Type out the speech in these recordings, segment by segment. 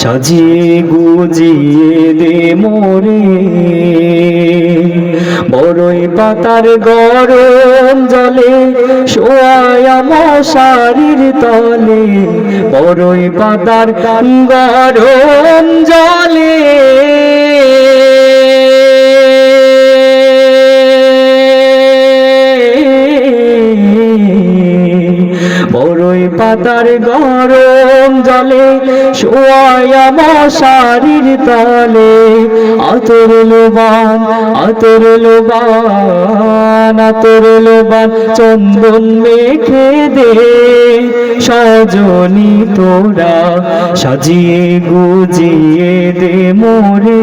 সাজিয়ে গুজিয়ে দে মোরে। বড়ই পাতার গরম জলে শোয়ায় মশারির তলে। বড়ই পাতার গরম জলে বড়ই পাতার গরম জলে, শোয়ায় মশারির তলে। আতর লোবান আতর লোবান আতর লোবান, চন্দন মেখে দে। সজনি তোরা, সাজিয়ে গুজিয়ে দে মোরে।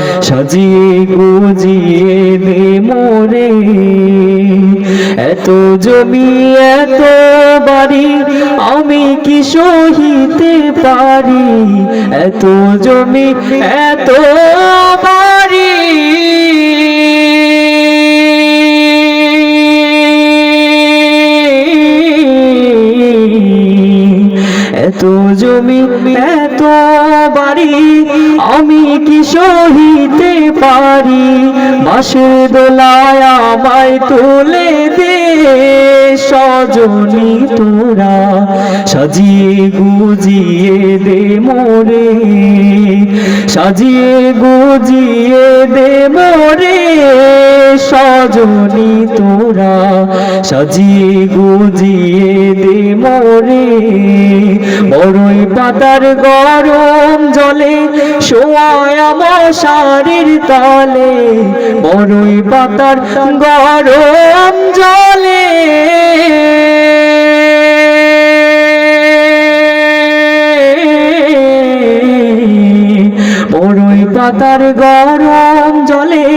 সাজিয়ে গুজিয়ে দে মোরে এত জমি, এত বাড়ি, আমি কি সহিতে পারি? এত জমি, এত এত জমি, এত বাড়ি, আমি কি সহিতে পারি? মাসে দোলায় আমায় তুলে দে, সজনী তোরা সাজিয়ে গুজিয়ে দে মোরে, সাজিয়ে গুজিয়ে দে মোরে, সজনি তোরা, সাজিয়ে গুজিয়ে দে মোরে। বড়ই পাতার গরম জলে শোয়ায় আমার শাড়ির তলে। বড়ই পাতার গরম পাতার গরম জলে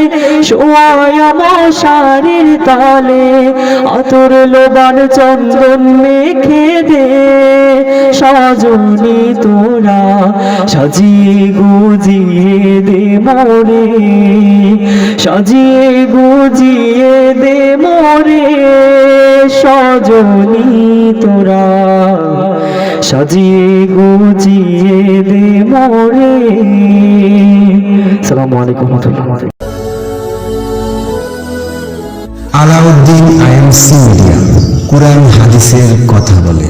শোয়ায় আমার শাড়ির তলে। আতর লোবান চন্দন মেখে দে। সজনি তোরা সাজিয়ে গুজিয়ে দে মোরে। সাজিয়ে গুজিয়ে দে মোরে। সজনি তোরা সাজিয়ে গুজিয়ে দে মোরে। সালামু আলাইকুম আলাউদ্দিন আইএমসি মিডিয়া কোরআন হাদিসের কথা বলে।